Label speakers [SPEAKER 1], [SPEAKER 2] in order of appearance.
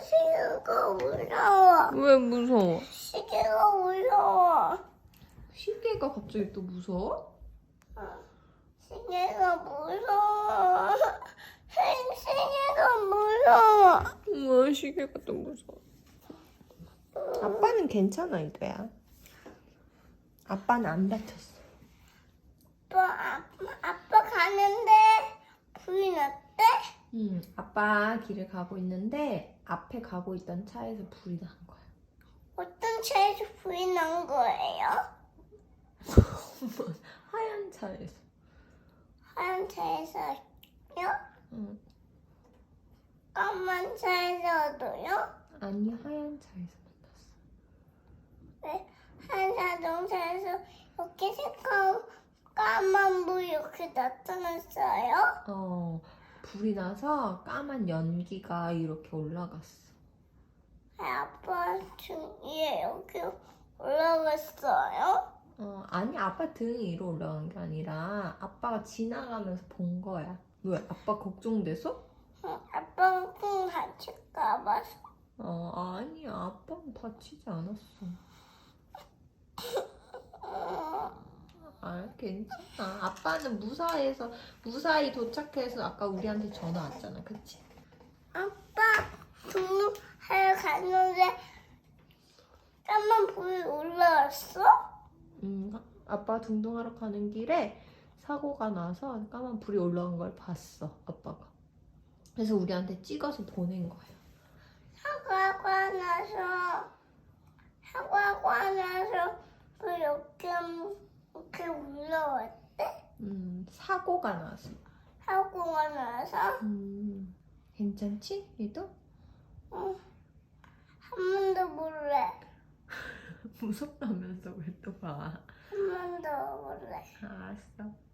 [SPEAKER 1] 시계가 무서워.
[SPEAKER 2] 왜 무서워?
[SPEAKER 1] 시계가 무서워.
[SPEAKER 2] 시계가 갑자기 또 무서워?
[SPEAKER 1] 시계가 무서워. 시계가 무서워.
[SPEAKER 2] 우와 시계가 또 무서워. 아빠는 괜찮아 이거야. 아빠는 안 다쳤어.
[SPEAKER 1] 아빠, 아빠, 아빠 가는데 불이 났대?
[SPEAKER 2] 응, 아빠 길을 가고 있는데 앞에 가고 있던 차에서 불이 난 거야.
[SPEAKER 1] 어떤 차에서 불이 난 거예요?
[SPEAKER 2] 하얀 차에서.
[SPEAKER 1] 하얀 차에서요?
[SPEAKER 2] 응.
[SPEAKER 1] 까만 차에서도요?
[SPEAKER 2] 아니 하얀 차에서 만났어.
[SPEAKER 1] 네, 하얀 자동차에서 이렇게 색깔 까만 불 이렇게 나타났어요?
[SPEAKER 2] 어, 불이 나서 까만 연기가 이렇게 올라갔어.
[SPEAKER 1] 아빠 등 위에 이렇게 올라갔어요?
[SPEAKER 2] 어, 아니 아빠 등이 위로 올라간 게 아니라 아빠가 지나가면서 본 거야. 왜? 아빠 걱정돼서?
[SPEAKER 1] 응, 아빠가 쿵 다칠까봐
[SPEAKER 2] 어, 아니야. 아빠는 다치지 않았어. 아, 괜찮아. 아빠는 무사해서 무사히 도착해서 아까 우리한테 전화 왔잖아. 그치?
[SPEAKER 1] 아빠 등록하러 갔는데 까만 불이 올라왔어?
[SPEAKER 2] 음, 아빠 등동하러 가는 길에 사고가 나서 까만 불이 올라온 걸 봤어. 아빠가. 그래서 우리한테 찍어서 보낸 거야.
[SPEAKER 1] 사과가 나서 사과가 나서 그 이렇게 이렇게 올라왔대?
[SPEAKER 2] 음, 사고가 나서.
[SPEAKER 1] 사고가 나서
[SPEAKER 2] 음, 괜찮지? 얘도?
[SPEAKER 1] 응. 한 번도 볼래
[SPEAKER 2] 무섭다면서 왜 또 봐?
[SPEAKER 1] 한 번도 볼래
[SPEAKER 2] 알았어.